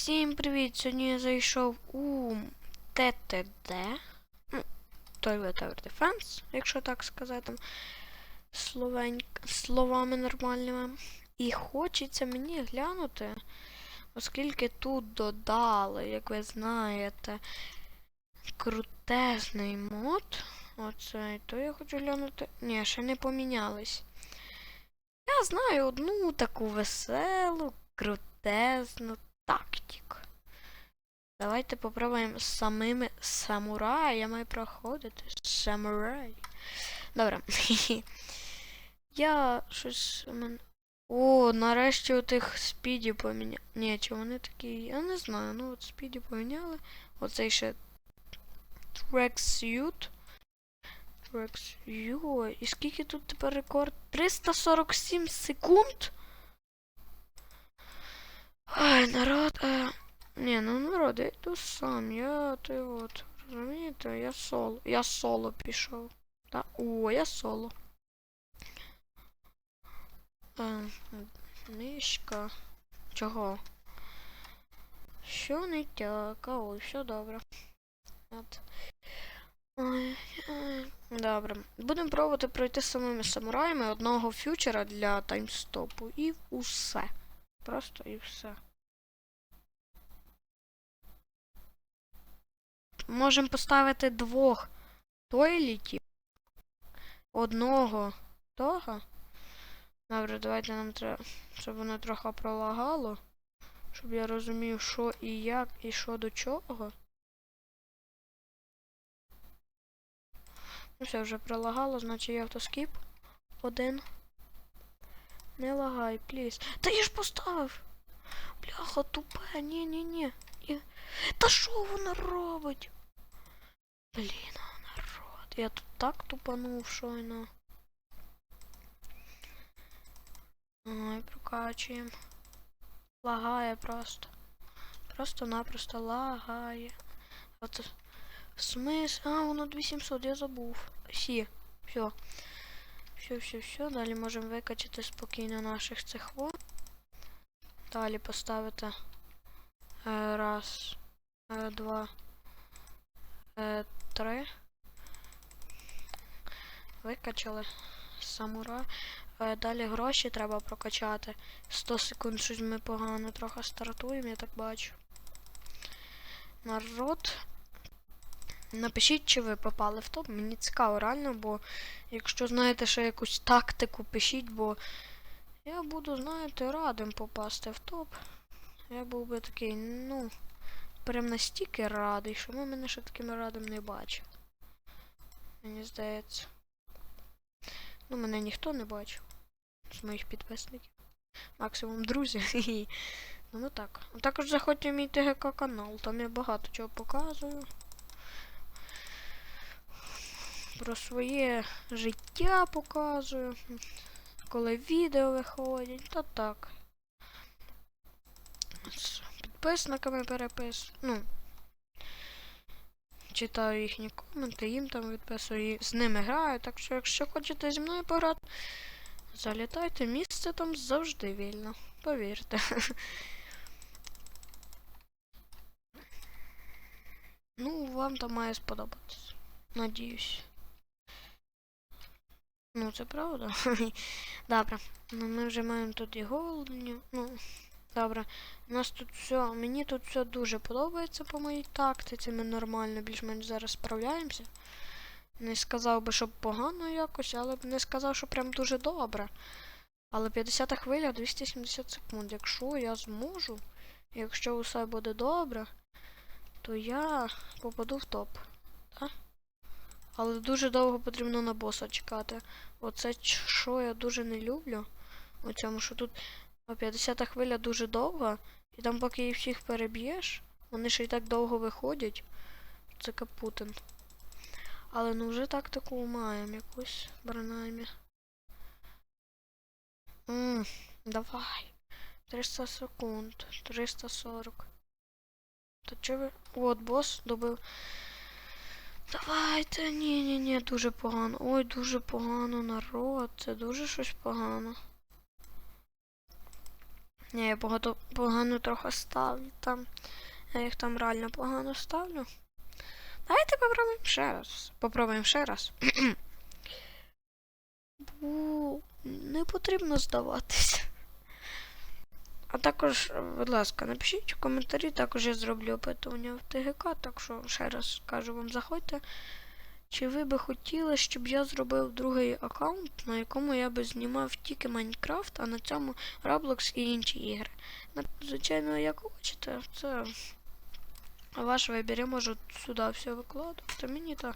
Всім привіт! Сьогодні я зайшов у ТТД. Ну, Toilet Defense, якщо так сказати. Словень... Словами нормальними. І хочеться мені глянути, оскільки тут додали, як ви знаєте, крутезний мод. Оцей, то я хочу глянути. Ні, ще не помінялись. Я знаю одну таку веселу, крутезну тактику. Давайте попробуємо з самими самураями проходити. Самурай. Добре. Я щось. О, нарешті у тих спіді поміняли. Ні, чи вони такі. Я не знаю. Ну от спіді поміняли. Оцей ще. Трекс. Йо, і скільки тут тепер рекорд? 347 секунд? Ай, народ. Е... Ні, ну народ, я йду сам. Я ти от. Розумієте, я соло. Я соло пішов. Та? О, я соло. Е, мишка. Чого? Що не так? А, Ой, все добре. От. Ой. Добре. Будемо пробувати пройти самими самураями одного фьючера для таймстопу. І усе. Просто і все. Можемо поставити двох тойлітів. Одного того. Добре, давайте нам треба, щоб воно трохи пролагало. Щоб я розумів, що і як, і що до чого. Ну все, вже пролагало, значить я автоскіп. Один. Не лагай, пліз. Та я ж поставив! Бляха, тупе, ні-ні-ні. І... Та що воно робить? Блін, народ. Я тут так тупанув щойно. Ой, прокачуємо. Лагає просто. Просто-напросто лагає. От смис. А, воно 2700, я забув. Сі. Все. Все, все, все. Далі можемо викачати спокійно наших цих во. Далі поставити. Е, раз. Е, два. Е, три. Викачали. Самура. Далі гроші треба прокачати. 100 секунд щось ми погано трохи стартуємо, я так бачу. Народ. Напишіть, чи ви попали в топ. Мені цікаво реально, бо якщо знаєте ще якусь тактику, пишіть, бо я буду, знаєте, радим попасти в топ. Я був би такий, ну, прям настільки радий, що ви мене ще таким радим не бачили. Мені здається. Ну, мене ніхто не бачив. З моїх підписників. Максимум друзі. ну, ну так. А Також заходьте в мій ТГК канал, там я багато чого показую. Про своє життя показую. Коли відео виходять, та так. З підписниками переписую. Ну. Читаю їхні коменти, їм там відписую, і з ними граю. Так що, якщо хочете зі мною пограти, залітайте, місце там завжди вільно. Повірте. ну, вам там має сподобатися. Надіюсь. Ну, це правда. Добре. Ну, ми вже маємо тут і голодні. Ну, добре. У нас тут все. Мені тут все дуже подобається по моїй тактиці. Ми нормально більш-менш зараз справляємося. Не сказав би, що погано якось, але б не сказав, що прям дуже добре. Але 50 хвиля 270 секунд. Якщо я зможу, якщо усе буде добре, то я попаду в топ. Так? Але дуже довго потрібно на боса чекати. Оце що я дуже не люблю. У цьому, що тут 50 хвиля дуже довга, і там поки їх всіх переб'єш, вони ще й так довго виходять. Це капутин. Але ну вже тактику маємо якусь, принаймні. Ммм, давай. 300 секунд. 340. То чого ви... От, бос добив. Давайте, ні, ні, ні, дуже погано. Ой, дуже погано, народ. Це дуже щось погано. Ні, я погано, погано трохи ставлю там. Я їх там реально погано ставлю. Давайте попробуємо ще раз. Попробуємо ще раз. Бу, не потрібно здаватися. А також, будь ласка, напишіть в коментарі, також я зроблю опитування в ТГК, так що ще раз кажу вам, заходьте. Чи ви би хотіли, щоб я зробив другий аккаунт, на якому я би знімав тільки Майнкрафт, а на цьому Roblox і інші ігри? Звичайно, як хочете, це ваш вибір. Я можу сюди все викладувати. Мені то.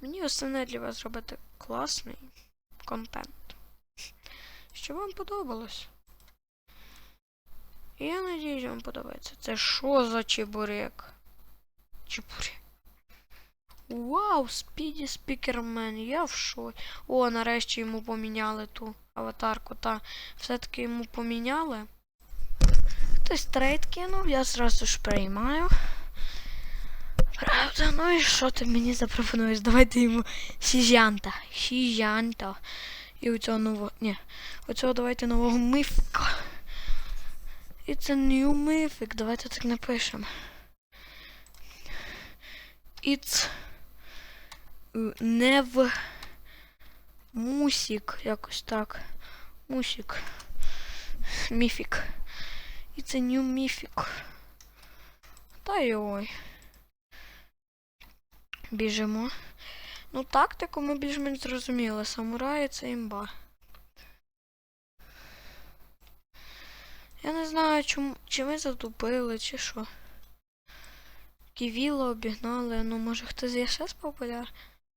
Мені основне для вас зробити класний контент. Щоб вам подобалось. Я надіюсь, вам подобається. Це що за чебурек? Чебурек. Вау, Спіді Спікермен, я в шоці. О, нарешті йому поміняли ту аватарку. Та все-таки йому поміняли. Хтось трейд кинув, я зразу ж приймаю. Правда, ну і що ти мені запропонуєш? Давайте йому сіжанта. Сіжанта. І у цього нового. Ні. У цього давайте нового мифка. І це new мифик. Давайте так напишемо. It's не в мусік, якось так. Мусік. Міфік. І це new міфік. Та йой. Біжимо. Ну, тактику ми більш-менш зрозуміли. Самураї це імба. Я не знаю, чому, чи ми затупили, чи що. Ківіла обігнали, ну може хтось є ще популяр?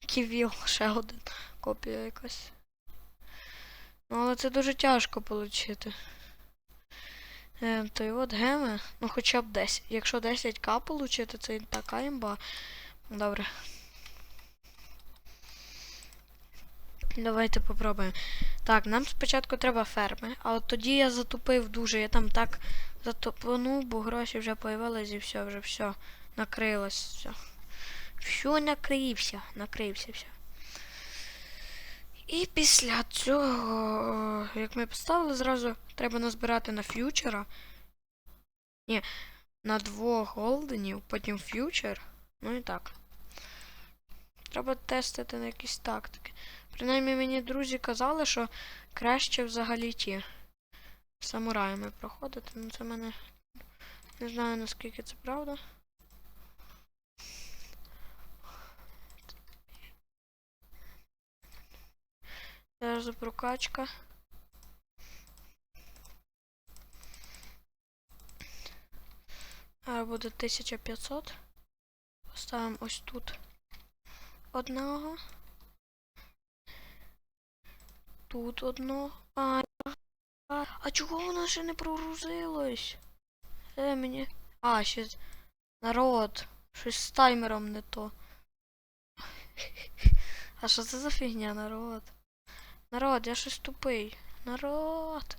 Ківіл, ще один. Копія якась. Ну, але це дуже тяжко отримати. Е, то і от геми, ну хоча б 10. Якщо 10к отримати, це і така імба. Добре. Давайте попробуємо. Так, нам спочатку треба ферми, а от тоді я затупив дуже. Я там так затопанув, бо гроші вже появились і все, вже все. Накрилось все. Все накрився, накрився все. І після цього, як ми поставили, зразу треба назбирати на фьючера. Ні, на двох голденів, потім фьючер. Ну і так. Треба тестити на якісь тактики. Принаймні мені друзі казали, що краще взагалі ті самураями проходити. Ну це мене. Не знаю наскільки це правда. Зараз прокачка. А буде 1500. Поставимо ось тут одного. Тут одного. А, а, а чого воно ще не прогрузилось? Е, мені. А, ще народ. Щось з таймером не то. А що це за фігня, народ? Народ, я щось тупий. Народ.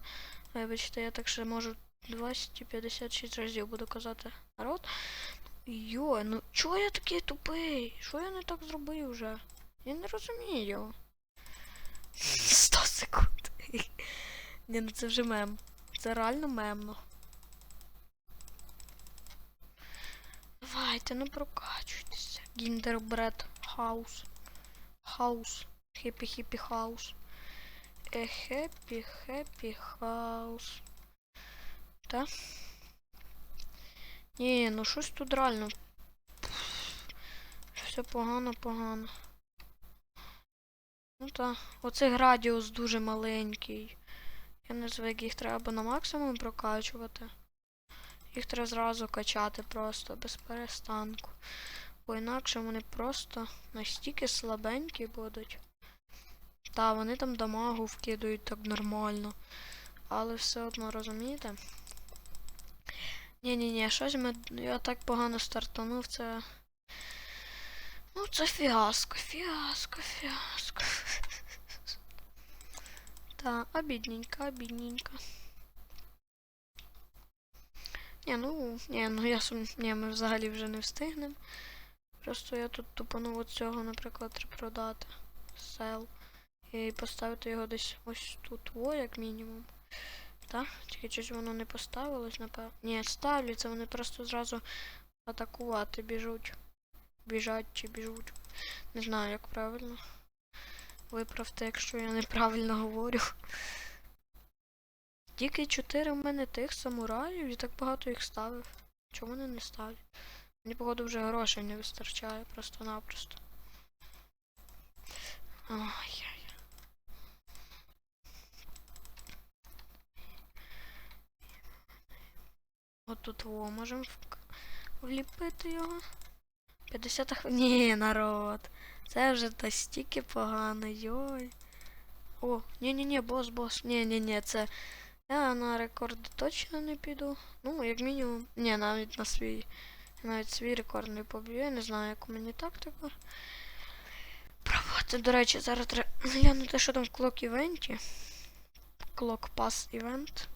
Вибачте, я так ще можу 256 разів буду казати. Народ. Йо, ну чого я такий тупий? Що я не так зробив вже? Я не розумію. 100 секунд. Ні, ну це вже мем. Це реально мемно. Давайте, ну прокачуйтеся. Гіндербред хаус. Хаус. Хеппі хеппі хаус. Е, хеппі хеппі хаус. Та? Ні, ну щось тут реально. Все погано, погано. Ну та, оцей градіус дуже маленький. Я не звик, їх треба на максимум прокачувати. Їх треба зразу качати просто без перестанку. Бо інакше вони просто настільки слабенькі будуть. Та, вони там дамагу вкидують так нормально. Але все одно розумієте? Ні-ні-ні, щось ми. Я так погано стартанув, це. Ну, це фіаско, фіаско, фіаско. Та, обідненько, обідненько. Ні, ну, ні, ну я сум... Ні, ми взагалі вже не встигнемо. Просто я тут тупанув от цього, наприклад, продати. Сел. І поставити його десь ось тут, о, як мінімум. Так? Тільки щось воно не поставилось, напевно. Ні, ставляться, вони просто зразу атакувати біжуть. Біжать чи біжуть. Не знаю, як правильно. Виправте, якщо я неправильно говорю. Тільки чотири в мене тих самураїв і так багато їх ставив. Чому вони не ставлять? Мені, походу, вже грошей не вистачає просто-напросто. Ой. От тут во, можемо вліпити його. 50 хвилин. Ні, народ. Це вже та стільки погано, йой. О, ні-ні-ні, бос, бос. Ні-ні-ні, це. Я на рекорди точно не піду. Ну, як мінімум. Ні, навіть на свій. Навіть свій рекорд не поб'ю. Я не знаю, як у мені тактика. Пробувати, до речі, зараз треба глянути, що там в клок івенті. Клок пас івент.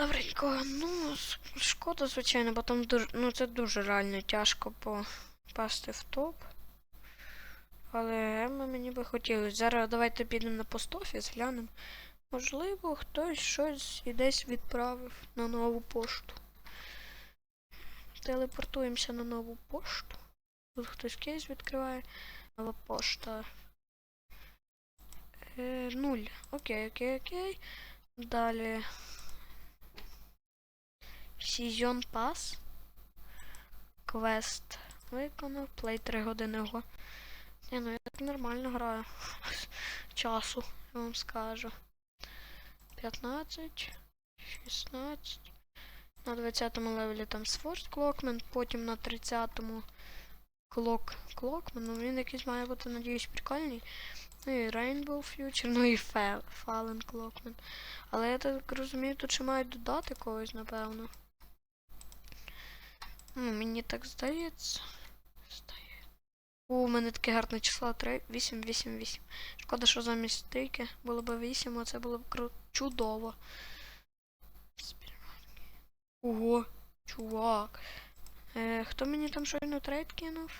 Добренько, ну, шкода, звичайно, бо там дуже, ну це дуже реально тяжко попасти в топ. Але ми мені би хотілося. Зараз давайте підемо на пост-офіс, глянемо. Можливо, хтось щось і десь відправив на нову пошту. Телепортуємося на нову пошту. Тут хтось кейс відкриває. Нова пошта. Е, нуль. Окей, окей, окей. Далі. Сезон пас. Квест. Виконав. Плей 3 години його. Ні, ну я так нормально граю. Часу, я вам скажу. 15, 16. На 20-му левелі там Сфорд Клокмен, потім на 30-му Клок Клокмен. Ну він якийсь має бути, надіюсь, прикольний. Ну і Rainbow Future, ну і Fallen Clockman. Але я так розумію, тут ще мають додати когось, напевно. Ну, мені так здається. У мене таке гарне число 3, 8, 8, 8. Шкода, що замість трійки було б 8, а це було б чудово. Ого, чувак. Е, хто мені там щойно трейд кинув?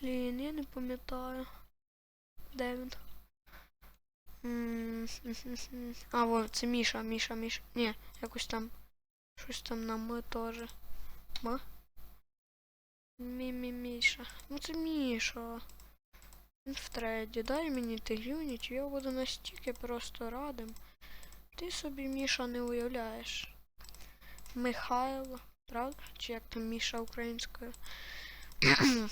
Блін, я не пам'ятаю. Де він? А, во, це Міша, Міша, Міша. Ні, якось там. Щось там на ми теж. Ма? Мі-мі Міша. Ну це Міша. Він в трейді. Дай мені ти юніт, я буду настільки просто радим. Ти собі Міша не уявляєш. Михайло, правда? Чи як там Міша українською?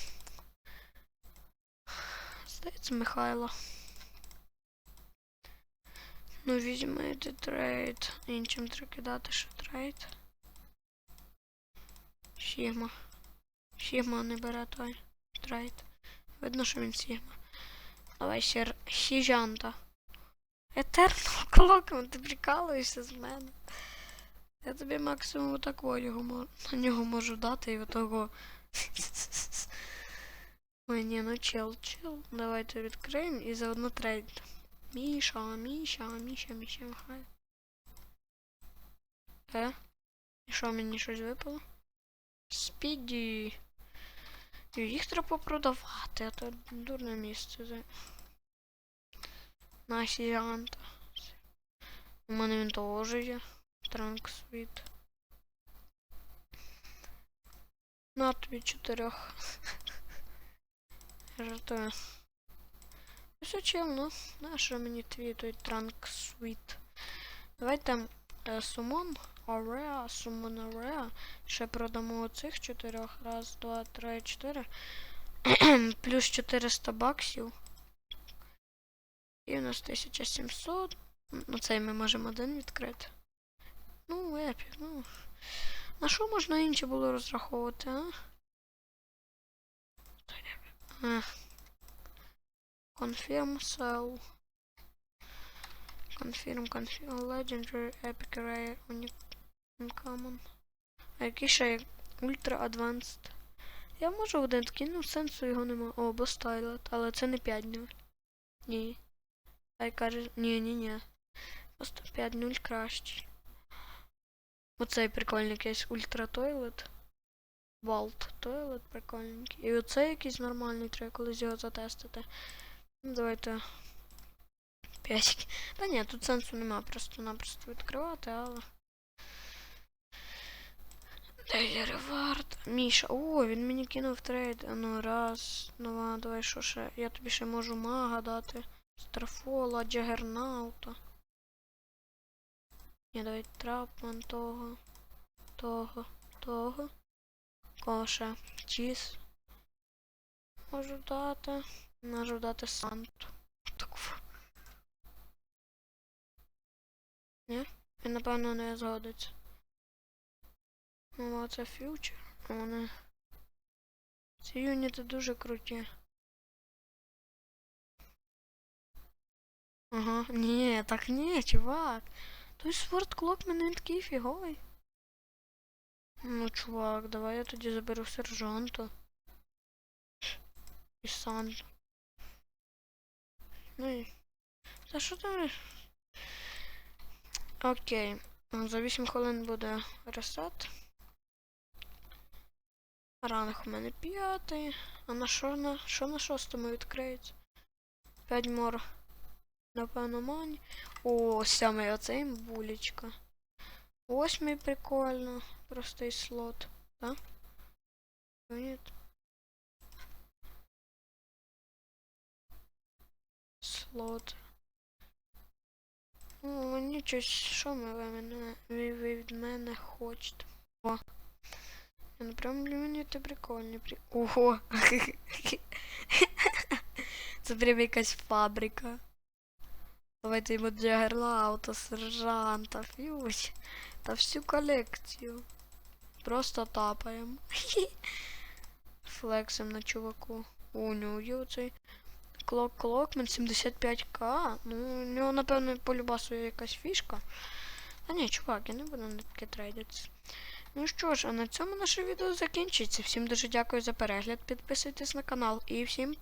Здається, Михайло. Ну, візьмете трейд. Іншим треба кидати ще трейд. Сігма. Сігма не бере той трейд. Видно, що він Сігма. Давай ще Сіжанта. Етерно клоком, ти прикалуєшся з мене. Я тобі максимум отакого його на нього можу дати і отого. Ой, ні, ну чел, чел. Давайте відкриємо і заодно трейд. Міша, Міша, Міша, Міша, хай. Е? І що мені щось випало? Спіді. І Їх треба попродавати, а то дурне місце. за- На сіанта. У мене він теж є. Транк світ. На тобі чотирьох. Жартую. Все чемно. На що мені твій той транк світ? Давайте е, сумон, ореа, сумон ореа. Ще продамо оцих чотирьох. Раз, два, три, чотири. Плюс 400 баксів. І у нас 1700. Ну, цей ми можемо один відкрити. Ну, епік, ну. На що можна інше було розраховувати, а? Ех. Confirm sell. Confirm, confirm, legendary, epic rare, uncommon. А який ще є? Ultra advanced. Я можу один такий, ну сенсу його нема. О, Бостайлет, але це не 5 0. Ні. Хай каже, ні, ні, ні. Просто 5-0 кращий. Оцей прикольний кейс Ультра Тойлет. Vault Toilet прикольненький. І оце якийсь нормальний, треба колись його затестити. Ну, давайте. П'ять. Та ні, тут сенсу нема, просто-напросто відкривати, але. Reward. Міша. О, він мені кинув трейд. Ну раз, два, давай що ще. Я тобі ще можу мага дати. Страфола, Джагернаута. Ні, давай трапман того. Того. Того. Коша. Чіз. Можу дати. Можу дати Санту. Так. Ні? Він напевно не згодиться. Ну, а це фьючер. Вони. Ці юніти дуже круті. Ага, ні, так ні, чувак. Той Sword Clock мене такий фіговий. Ну, чувак, давай я тоді заберу сержанта. І Санту. Ну і. Та що там? Окей. За 8 хвилин буде ресет. Ранг у мене п'ятий. А на що на що на шостому відкриється? 5 мор. Напевно, мані. О, сьомий оцей булечка. Восьмий прикольно. Простий слот. Так? Ні. Слот. О, мені щось, що ми ви мене ви, ви від мене хочете? О. Я прям для мене це прикольні. При... Ого! Це прям якась фабрика. Давайте йому джагерлаута, сержанта, фьюч. Та всю колекцію. Просто тапаємо. Флексим на чуваку. У нього є оцей Клок Клокмен 75к. Ну, у нього, напевно, по любасу якась фішка. Та ні, чувак, я не буду на таке трейдитися. Ну що ж, а на цьому наше відео закінчиться. Всім дуже дякую за перегляд. Підписуйтесь на канал і всім